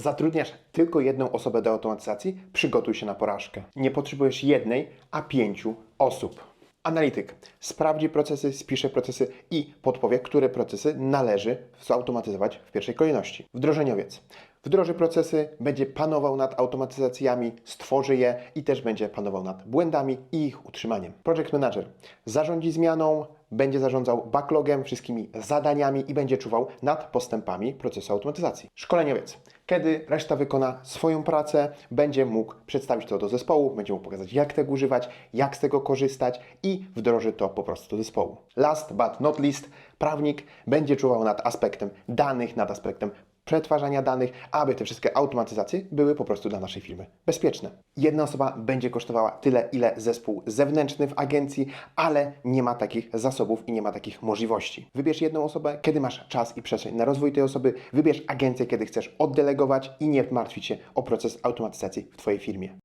Zatrudniasz tylko jedną osobę do automatyzacji? Przygotuj się na porażkę. Nie potrzebujesz jednej, a pięciu osób. Analityk sprawdzi procesy, spisze procesy i podpowie, które procesy należy zautomatyzować w pierwszej kolejności. Wdrożeniowiec wdroży procesy, będzie panował nad automatyzacjami, stworzy je i też będzie panował nad błędami i ich utrzymaniem. Project Manager zarządzi zmianą, będzie zarządzał backlogiem, wszystkimi zadaniami i będzie czuwał nad postępami procesu automatyzacji. Szkoleniowiec. Kiedy reszta wykona swoją pracę, będzie mógł przedstawić to do zespołu, będzie mógł pokazać, jak tego używać, jak z tego korzystać i wdroży to po prostu do zespołu. Last but not least, prawnik będzie czuwał nad aspektem danych, nad aspektem przetwarzania danych, aby te wszystkie automatyzacje były po prostu dla naszej firmy bezpieczne. Jedna osoba będzie kosztowała tyle, ile zespół zewnętrzny w agencji, ale nie ma takich zasobów i nie ma takich możliwości. Wybierz jedną osobę, kiedy masz czas i przestrzeń na rozwój tej osoby, wybierz agencję, kiedy chcesz oddelegować i nie martwić się o proces automatyzacji w Twojej firmie.